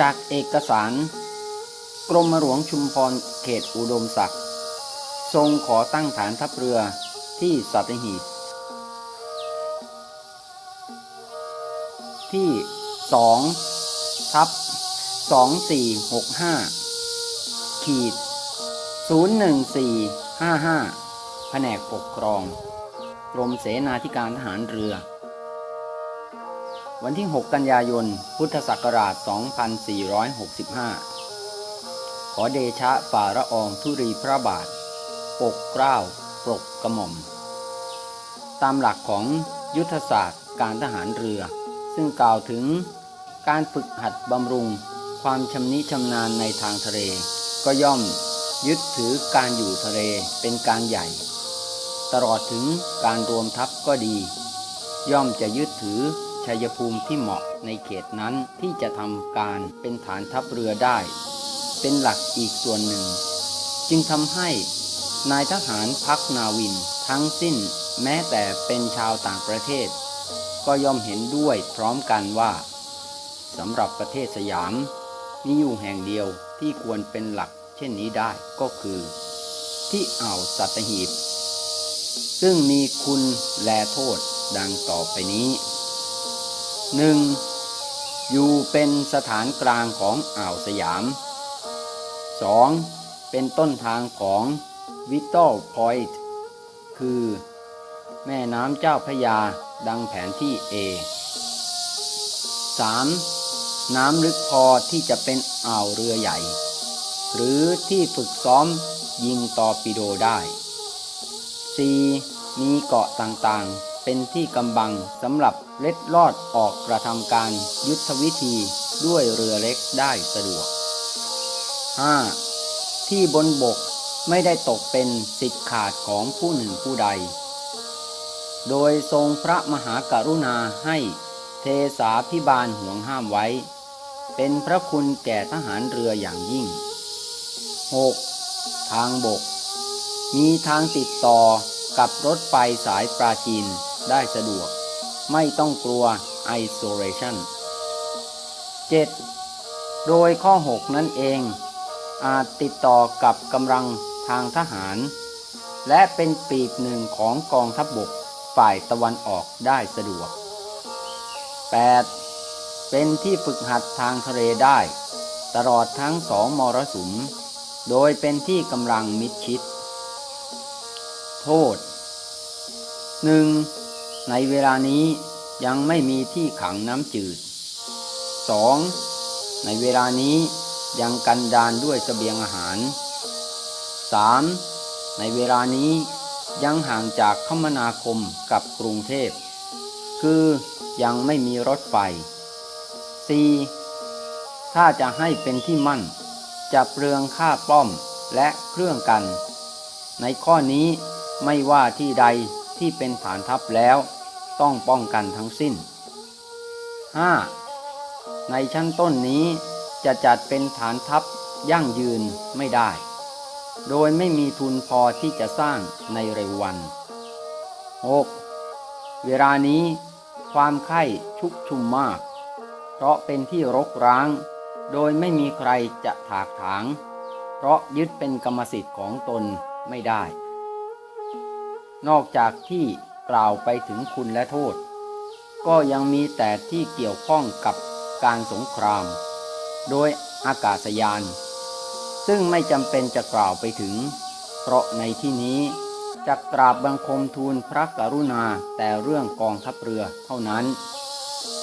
จากเอกสาร กรมหลวงชุมพรเขตอุดมศักดิ์ทรงขอตั้งฐานทัพเรือที่สัตหีบที่ 2 ทับ 2465 ขีด 01455 แผนกปกครอง กรมเสนาธิการทหารเรือ วันที่ 6 กันยายน พุทธศักราช 2465 ขอเดชะฝ่าละอองธุรีพระบาท ปกเกล้าปกกระหม่อม ตามหลักของยุทธศาสตร์การทหารเรือ ซึ่งกล่าวถึงการฝึกหัดบำรุงความชำนิชำนาญในทางทะเล ก็ย่อมยึดถือการอยู่ทะเลเป็นการใหญ่ ตลอดถึงการรวมทัพก็ดี ย่อมจะยึดถือ ชัยภูมิที่เหมาะในเขตนั้นที่จะทำการเป็นฐานทัพเรือได้ เป็นหลักอีกส่วนหนึ่ง จึงทำให้นายทหารพักนาวินทั้งสิ้นแม้แต่เป็นชาวต่างประเทศ ก็ย่อมเห็นด้วยพร้อมกันว่าสำหรับประเทศสยาม มีอยู่แห่งเดียวที่ควรเป็นหลักเช่นนี้ได้ก็คือ ที่อ่าวสัตหีบ ซึ่งมีคุณแลโทษดังต่อไปนี้ 1. อยู่เป็นสถานกลางของอ่าวสยาม 2. เป็นต้นทางของวิต a l พอยต์คือ แม่น้ำเจ้าพระยาดังแผนที่ A 3. น้ำลึกพอที่จะเป็นอ่าวเรือใหญ่ หรือที่ฝึกซ้อมยิงตอร์ปิโดได้ 4. มีเกาะต่างๆ เป็นที่กำบังสำหรับเล็ดลอดออกกระทำการยุทธวิธีด้วยเรือเล็กได้สะดวก 5. ที่บนบกไม่ได้ตกเป็นสิทธิ์ขาดของผู้หนึ่งผู้ใด โดยทรงพระมหากรุณาให้เทสาพิบาลห่วงห้ามไว้ เป็นพระคุณแก่ทหารเรืออย่างยิ่ง 6. ทางบก มีทางติดต่อกับรถไฟสายปราจีน ได้สะดวก ไม่ต้องกลัว isolation 7. โดยข้อ 6 นั่นเอง อาจติดต่อกับกำลังทางทหาร และเป็นปีกหนึ่งของกองทัพบบกฝ่ายตะวันออกได้สะดวก 8. เป็นที่ฝึกหัดทางทะเลได้ ตลอดทั้งสองมรสุม โดยเป็นที่กำลังมิดชิด โทษ 1. ในเวลานี้ยังไม่มีที่ขังน้ำจืด 2. ในเวลานี้ยังกันดานด้วยเสบียงอาหาร 3. ในเวลานี้ยังห่างจากคมนาคมกับกรุงเทพ คือยังไม่มีรถไฟ 4. ถ้าจะให้เป็นที่มั่น จะเปลืองค่าป้อมและเครื่องกัน ในข้อนี้ไม่ว่าที่ใดที่เป็นฐานทัพแล้ว ต้องป้องกันทั้งสิ้น 5. ในชั้นต้นนี้จะจัดเป็นฐานทัพยั่งยืนไม่ได้ โดยไม่มีทุนพอที่จะสร้างในเร็ววัน 6. เวลานี้ความไข้ชุกชุมมาก เพราะเป็นที่รกร้าง โดยไม่มีใครจะถากถาง เพราะยึดเป็นกรรมสิทธิ์ของตนไม่ได้ นอกจากที่ กล่าวไปถึงคุณและโทษ ก็ยังมีแต่ที่เกี่ยวข้องกับการสงคราม โดยอากาศยาน ซึ่งไม่จำเป็นจะกล่าวไปถึง เพราะในที่นี้จะกราบบังคมทูลพระกรุณาแต่เรื่องกองทัพเรือเท่านั้น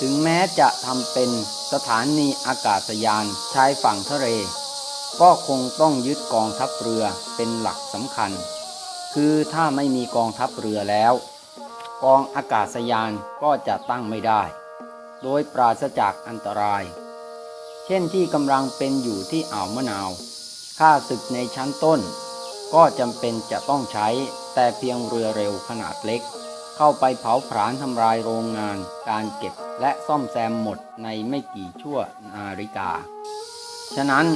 ถึงแม้จะทำเป็นสถานีอากาศยานชายฝั่งทะเล ก็คงต้องยึดกองทัพเรือเป็นหลักสำคัญ คือถ้าไม่มีกองทัพเรือแล้ว กองอากาศยานก็จะตั้งไม่ได้ โดยปราศจากอันตราย เช่นที่กำลังเป็นอยู่ที่อ่าวมะนาวค่าศึกในชั้นต้น ก็จำเป็นจะต้องใช้แต่เพียงเรือเร็วขนาดเล็ก เข้าไปเผาผลาญทำลายโรงงาน การเก็บและซ่อมแซมหมดในไม่กี่ชั่วนาฬิกา ฉะนั้น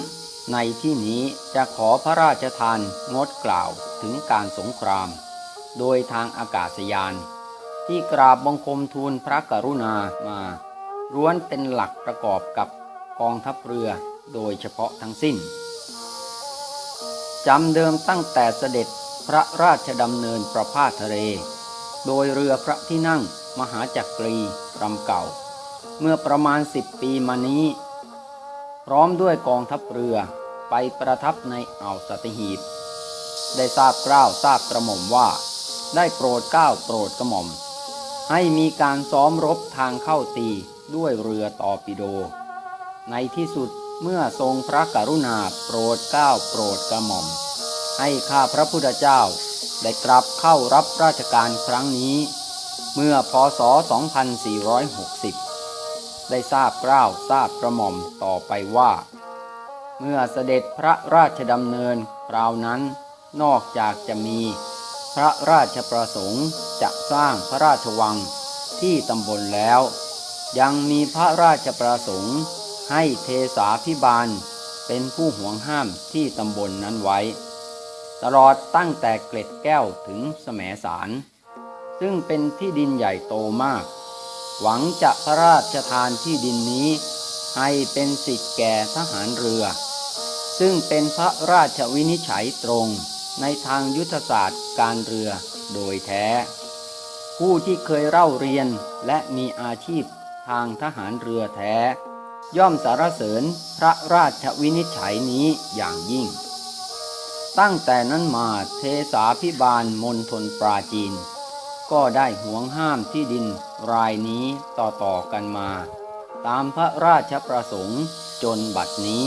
ในที่นี้จะขอพระราชทานงดกล่าวถึงการสงคราม โดยทางอากาศยาน ที่กราบบังคมทูลพระกรุณามาล้วนเป็นหลักประกอบกับกองทัพเรือโดยเฉพาะทั้งสิ้นจำเดิมตั้งแต่เสด็จพระราชดำเนินประพาสทะเล โดยเรือพระที่นั่งมหาจักรีลำเก่า เมื่อประมาณสิบปีมานี้ พร้อมด้วยกองทัพเรือไปประทับในอ่าวสัตหีบ ได้ทราบกล้าวทราบกระหม่อมว่า ได้โปรดกล้าวโปรดกระหม่อม ให้มีการซ้อมรบทางเข้าตีด้วยเรือตอปิโด ในที่สุดเมื่อทรงพระกรุณาโปรดเกล้าโปรดกระหม่อม ให้ข้าพระพุทธเจ้าได้กลับเข้ารับราชการครั้งนี้ เมื่อพศ 2460 ได้ทราบกล้าวทราบกระหม่อมต่อไปว่า เมื่อเสด็จพระราชดำเนินคราวนั้นนอกจากจะมี พระราชประสงค์จะสร้างพระราชวังที่ตำบลแล้ว ยังมีพระราชประสงค์ให้เทสาพิบาลเป็นผู้ห่วงห้ามที่ตำบลนนั้นไว้ ตลอดตั้งแต่เกล็ดแก้วถึงแสมสาร ซึ่งเป็นที่ดินใหญ่โตมาก หวังจะพระราชทานที่ดินนี้ ให้เป็นสิทธิ์แก่ทหารเรือ ซึ่งเป็นพระราชวินิจฉัยตรง ในทางยุทธศาสตร์การเรือโดยแท้ ผู้ที่เคยเล่าเรียนและมีอาชีพทางทหารเรือแท้ ย่อมสารเสริญพระราชวินิจฉัยนี้อย่างยิ่ง ตั้งแต่นั้นมาเทสาพิบาลมณฑลปราจีน ก็ได้ห่วงห้ามที่ดินรายนี้ต่อๆกันมา ตามพระราชประสงค์จนบัดนี้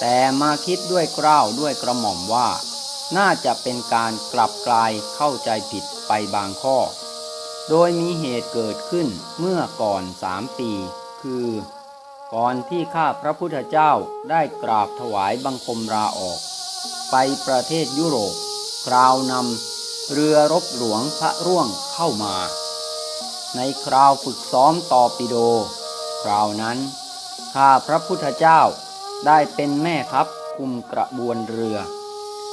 แต่มาคิดด้วยเกล้าวด้วยกระหม่อมว่า น่าจะเป็นการกลับกลายเข้าใจผิดไปบางข้อ โดยมีเหตุเกิดขึ้นเมื่อก่อนสามปี คือ ก่อนที่ข้าพระพุทธเจ้าได้กราบถวายบังคมลาออก ไปประเทศยุโรป คราวนำเรือรบหลวงพระร่วงเข้ามา ในคราวฝึกซ้อมต่อปิโด คราวนั้น ข้าพระพุทธเจ้าได้เป็นแม่ทัพคุมกระบวนเรือ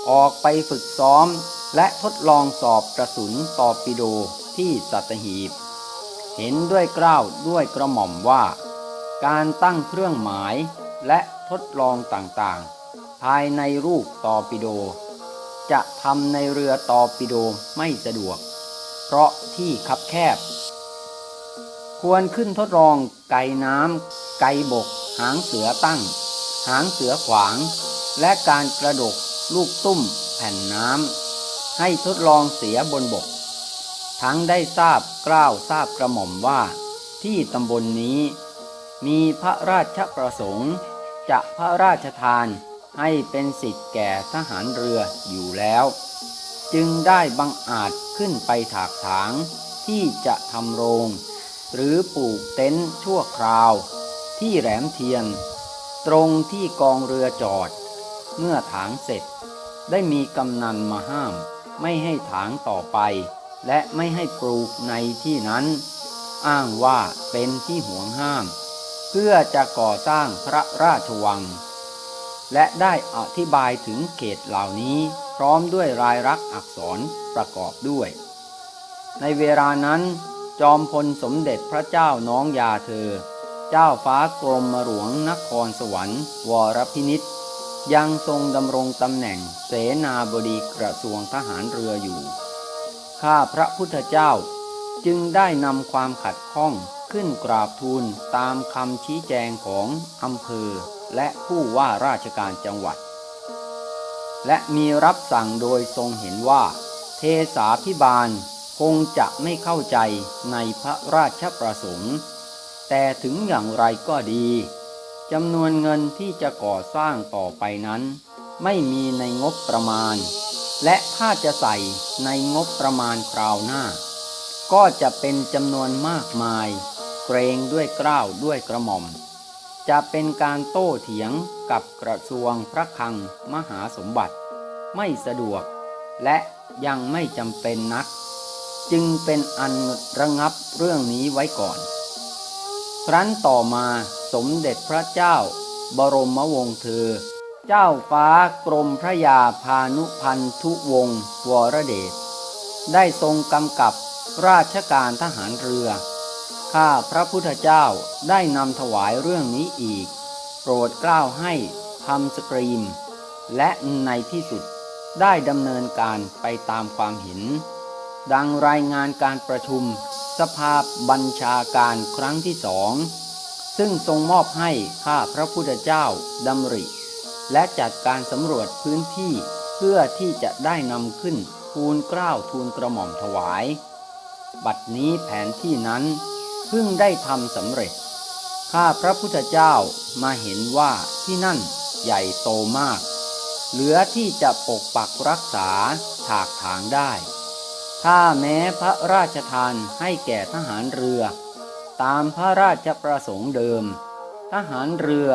ออกไปฝึกซ้อม และทดลองสอบกระสุนตอปิโดที่สัตหีบ เห็นด้วยเกล้าวด้วยกระหม่อมว่า การตั้งเครื่องหมายและทดลองต่างๆ ภายในรูปตอปิโด จะทำในเรือตอปิโดไม่สะดวก เพราะที่คับแคบ ควรขึ้นทดลองไก่น้ำไก่บก หางเสือตั้ง หางเสือขวาง และการกระดก ลูกตุ้มแผ่นน้ำให้ทดลองเสียบนบก ทั้งได้ทราบกล้าวทราบกระหม่อมว่า ที่ตำบลนนี้ มีพระราชประสงค์ จะพระราชทานให้เป็นสิทธิ์แก่ทหารเรืออยู่แล้ว จึงได้บังอาจขึ้นไปถากถางที่จะทำโรง หรือปลูกเต็นท์ชั่วคราว ที่แหลมเทียน ตรงที่กองเรือจอด เมื่อถางเสร็จ ได้มีกำนันมาห้าม ไม่ให้ถางต่อไป และไม่ให้ปลูกในที่นั้น อ้างว่าเป็นที่ห่วงห้าม เพื่อจะก่อสร้างพระราชวัง และได้อธิบายถึงเขตเหล่านี้พร้อมด้วยรายลักษณ์อักษรประกอบด้วย ในเวลานั้น จอมพลสมเด็จพระเจ้าน้องยาเธอ เจ้าฟ้ากรมหลวงนครสวรรค์ วรพินิษ ยังทรงดำรงตำแหน่งเสนาบดีกระทรวงทหารเรืออยู่ ข้าพระพุทธเจ้าจึงได้นำความขัดข้องขึ้นกราบทูลตามคำชี้แจงของอำเภอและผู้ว่าราชการจังหวัด และมีรับสั่งโดยทรงเห็นว่า เทสาพิบาลคงจะไม่เข้าใจในพระราชประสงค์ แต่ถึงอย่างไรก็ดี จำนวนเงินที่จะก่อสร้างต่อไปนั้น ไม่มีในงบประมาณ และถ้าจะใส่ในงบประมาณคราวหน้า ก็จะเป็นจำนวนมากมาย เกรงด้วยเกล้าวด้วยกระหม่อม จะเป็นการโต้เถียงกับกระทรวงพระคลังมหาสมบัติ ไม่สะดวก และยังไม่จำเป็นนัก จึงเป็นอันระงับเรื่องนี้ไว้ก่อน ครั้นต่อมา สมเด็จพระเจ้า บรมวงศ์เธอ เจ้าฟ้ากรมพระยาพานุพันธุวงศ์วรเดช ได้ทรงกำกับราชการทหารเรือ ข้าพระพุทธเจ้าได้นำถวายเรื่องนี้อีก โปรดเกล้าให้ทำสกรีม และในที่สุดได้ดำเนินการไปตามความเห็น ดังรายงานการประชุม สภาบัญชาการครั้งที่สอง ซึ่งทรงมอบให้ข้าพระพุทธเจ้าดำริ และจัดการสำรวจพื้นที่เพื่อที่จะได้นำขึ้นทูลเกล้าทูลกระหม่อมถวาย บัดนี้แผนที่นั้นเพิ่งได้ทำสำเร็จ ข้าพระพุทธเจ้ามาเห็นว่าที่นั่นใหญ่โตมาก เหลือที่จะปกปักรักษาถากถางได้ ถ้าแม้พระราชทานให้แก่ทหารเรือ ตามพระราชประสงค์เดิม ทหารเรือ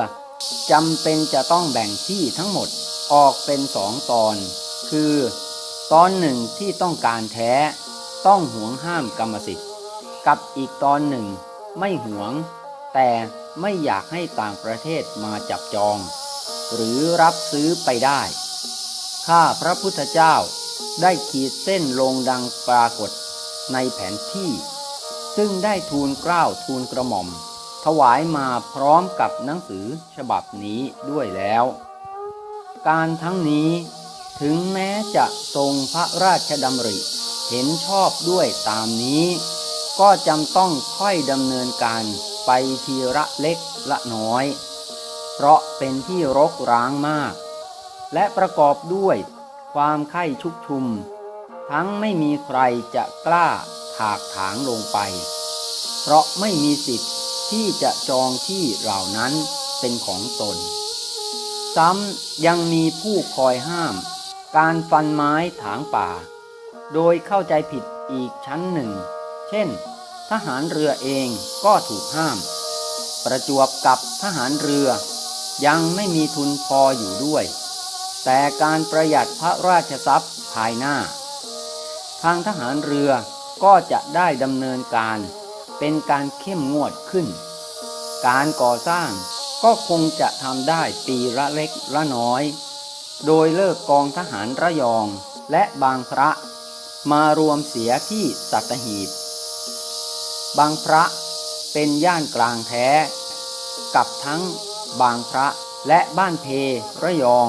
จำเป็นจะต้องแบ่งที่ทั้งหมดออกเป็นสองตอน คือ ตอนหนึ่งที่ต้องการแท้ ต้องหวงห้ามกรรมสิทธิ์ กับอีกตอนหนึ่งไม่หวง แต่ไม่อยากให้ต่างประเทศมาจับจอง หรือรับซื้อไปได้ ข้าพระพุทธเจ้าได้ขีดเส้นลงดังปรากฏในแผนที่ ซึ่งได้ทูลเกล้าทูลกระหม่อม ถวายมาพร้อมกับหนังสือฉบับนี้ด้วยแล้ว การทั้งนี้ถึงแม้จะทรงพระราชดำริ เห็นชอบด้วยตามนี้ ก็จำต้องค่อยดำเนินการไปทีละเล็กละน้อย เพราะเป็นที่รกร้างมาก และประกอบด้วยความไข้ชุกชุม ทั้งไม่มีใครจะกล้า ถากถางลงไป เพราะไม่มีสิทธิ์ที่จะจองที่เหล่านั้นเป็นของตน ซ้ำยังมีผู้คอยห้าม การฟันไม้ถางป่า โดยเข้าใจผิดอีกชั้นหนึ่ง เช่น ทหารเรือเองก็ถูกห้าม ประจวบกับทหารเรือ ยังไม่มีทุนพออยู่ด้วย แต่การประหยัดพระราชทรัพย์ภายหน้า ทางทหารเรือ ก็จะได้ดำเนินการเป็นการเข้มงวดขึ้น การก่อสร้างก็คงจะทำได้ปีละเล็กละน้อย โดยเลิกกองทหารระยองและบางพระ มารวมเสียที่สัตหีบบางพระเป็นย่านกลางแท้ กับทั้งบางพระและบ้านเพระยอง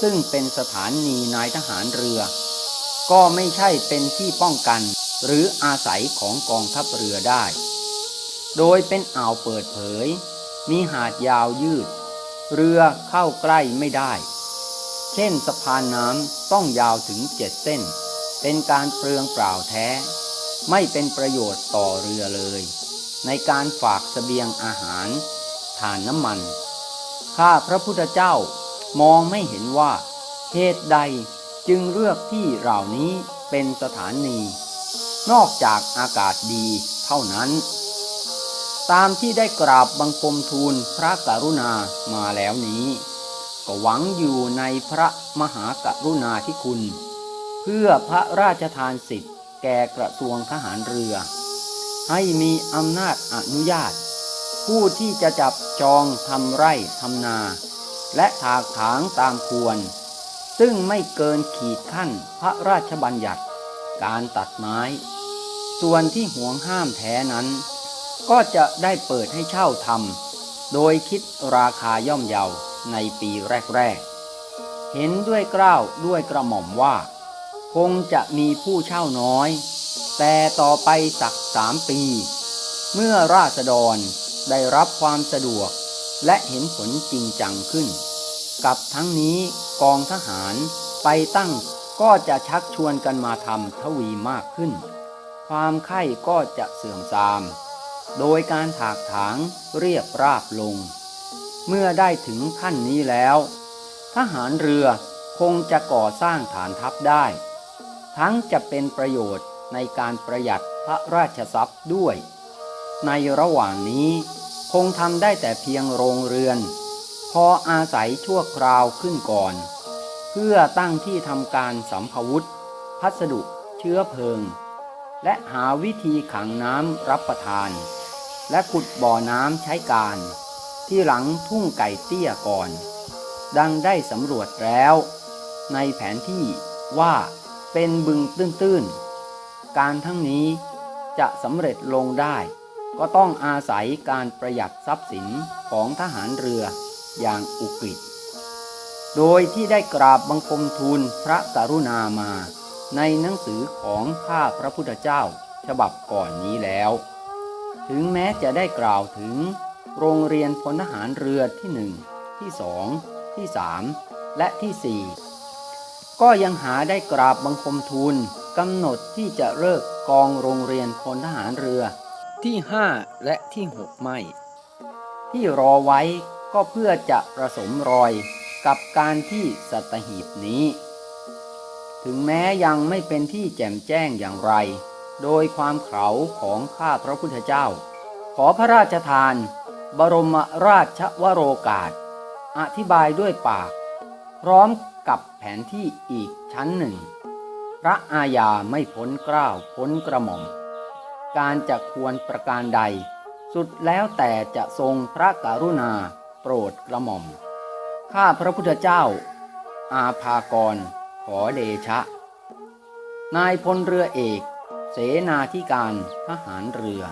ซึ่งเป็นสถานีนายทหารเรือ ก็ไม่ใช่เป็นที่ป้องกัน หรืออาศัยของกองทัพเรือได้ โดยเป็นอ่าวเปิดเผย มีหาดยาวยืด เรือเข้าใกล้ไม่ได้ เช่นสะพานน้ำต้องยาวถึงเจ็ดเส้น เป็นการเปลืองเปล่าแท้ ไม่เป็นประโยชน์ต่อเรือเลย ในการฝากเสบียงอาหารถ่านน้ำมัน ข้าพระพุทธเจ้ามองไม่เห็นว่าเหตุใดจึงเลือกที่เหล่านี้เป็นสถานี นอกจากอากาศดีเท่านั้น ตามที่ได้กราบบังคมทูลพระกรุณามาแล้วนี้ ก็หวังอยู่ในพระมหากรุณาธิคุณ เพื่อพระราชทานสิทธิ์แก่กระทรวงทหารเรือ ให้มีอำนาจอนุญาต ผู้ที่จะจับจองทำไร่ทำนา และถากถางตามควร ซึ่งไม่เกินขีดขั้นพระราชบัญญัติ การตัดไม้ ส่วนที่ห่วงห้ามแท้นั้น ก็จะได้เปิดให้เช่าทำโดยคิดราคาย่อมเยาในปีแรกๆ เห็นด้วยเกล้าวด้วยกระหม่อมว่า คงจะมีผู้เช่าน้อย แต่ต่อไปสักสามปี เมื่อราษฎรได้รับความสะดวกและเห็นผลจริงจังขึ้น กับทั้งนี้กองทหารไปตั้ง ก็จะชักชวนกันมาทำทวีมากขึ้น ความไข้ก็จะเสื่อมทราม โดยการถากถางเรียบราบลง เมื่อได้ถึงขั้นนี้แล้ว ทหารเรือคงจะก่อสร้างฐานทัพได้ ทั้งจะเป็นประโยชน์ในการประหยัดพระราชทรัพย์ด้วย ในระหว่างนี้คงทำได้แต่เพียงโรงเรือน พออาศัยชั่วคราวขึ้นก่อน เพื่อตั้งที่ทำการสัมภวุธ พัสดุ เชื้อเพลิง และหาวิธีขังน้ำรับประทาน และขุดบ่อน้ำใช้การ ที่หลังทุ่งไก่เตี้ยก่อน ดังได้สำรวจแล้ว ในแผนที่ว่าเป็นบึงตื้นๆ การทั้งนี้จะสำเร็จลงได้ ก็ต้องอาศัยการประหยัดทรัพย์สินของทหารเรืออย่างอุกฤษ โดยที่ได้กราบบังคมทูลพระกรุณามา ในหนังสือของข้าพระพุทธเจ้าฉบับก่อนนี้แล้ว ถึงแม้จะได้กล่าวถึงโรงเรียนพลทหารเรือที่หนึ่งที่สองที่สามและที่สี่ก็ยังหาได้กราบบังคมทูลกำหนดที่จะเลิกกองโรงเรียนพลทหารเรือที่ห้าและที่หกไม่ ที่รอไว้ก็เพื่อจะประสมรอย กับการที่สัตหีบนี้ ถึงแม้ยังไม่เป็นที่แจ่มแจ้งอย่างไร โดยความเขาของข้าพระพุทธเจ้า ขอพระราชทาน บรมราชวโรกาส อธิบายด้วยปาก พร้อมกับแผนที่อีกชั้นหนึ่ง พระอาญาไม่พ้นกล้าวพ้นกระหม่อม การจะควรประการใด สุดแล้วแต่จะทรงพระกรุณาโปรดกระหม่อม ข้าพระพุทธเจ้า อาภากร ขอเดชะ นายพลเรือเอก เสนาธิการทหารเรือ